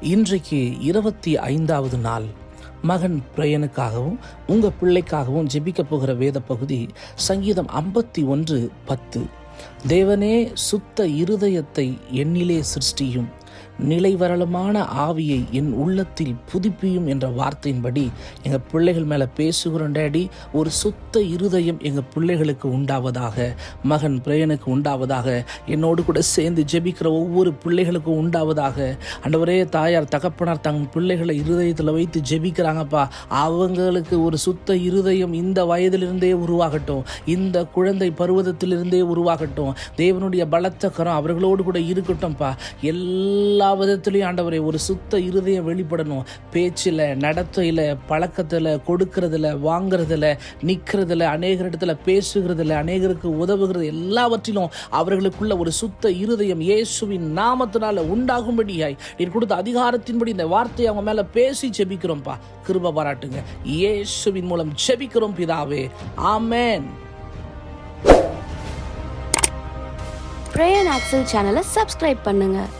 இன்றைக்கு இருபத்தி ஐந்தாவது நாள். மகன் பிரயனுக்காகவும் உங்கள் பிள்ளைக்காகவும் ஜெபிக்க போகிற வேத பகுதி சங்கீதம் ஐம்பத்தி ஒன்று பத்து. தேவனே சுத்த இருதயத்தை எண்ணிலே சிருஷ்டியும். நிலைவரளமான ஆவியை என் உள்ளத்தில் புதுப்பியும் என்ற வார்த்தையின்படி எங்கள் பிள்ளைகள் மேலே பேசுகிறோம் டேடி. ஒரு சுத்த இருதயம் எங்கள் பிள்ளைகளுக்கு உண்டாவதாக மகன் பிரயனுக்கு உண்டாவதாக என்னோடு கூட சேர்ந்து ஜெபிக்கிற ஒவ்வொரு பிள்ளைகளுக்கும் உண்டாவதாக. அண்டவரே தாயார் தகப்பனார் தங் பிள்ளைகளை இருதயத்தில் வைத்து ஜெபிக்கிறாங்கப்பா. அவங்களுக்கு ஒரு சுத்த இருதயம் இந்த வயதிலிருந்தே உருவாகட்டும். இந்த குழந்தை பருவதத்திலிருந்தே உருவாகட்டும். தேவனுடைய பலத்த கரம் அவர்களோடு கூட இருக்கட்டும்ப்பா எல்லா விதத்துலையும் ஆண்டவரை ஒரு சுத்த இருதயம் வெளிப்படணும். பேச்சில் நடத்தையில் பழக்கத்தில் கொடுக்கறதுல வாங்குறதுல நிற்கிறதுல அநேகர் இடத்துல பேசுகிறதுல அநேகருக்கு உதவுகிறது எல்லாவற்றிலும் அவர்களுக்குள்ள ஒரு சுத்த இருதயம் இயேசுவின் நாமத்தினால உண்டாகும்படியாய். நீர் கொடுத்த அதிகாரத்தின்படி இந்த வார்த்தையை அவங்க மேல பேசி ஜெபிக்கிறோம்ப்பா. கிருப பாராட்டுங்க. இயேசுவின் மூலம் ஜெபிக்கிறோம் பிதாவே. ஆமென். ப்ரேயர் ஆக்சல் சேனலை சப்ஸ்கிரைப் பண்ணுங்கள்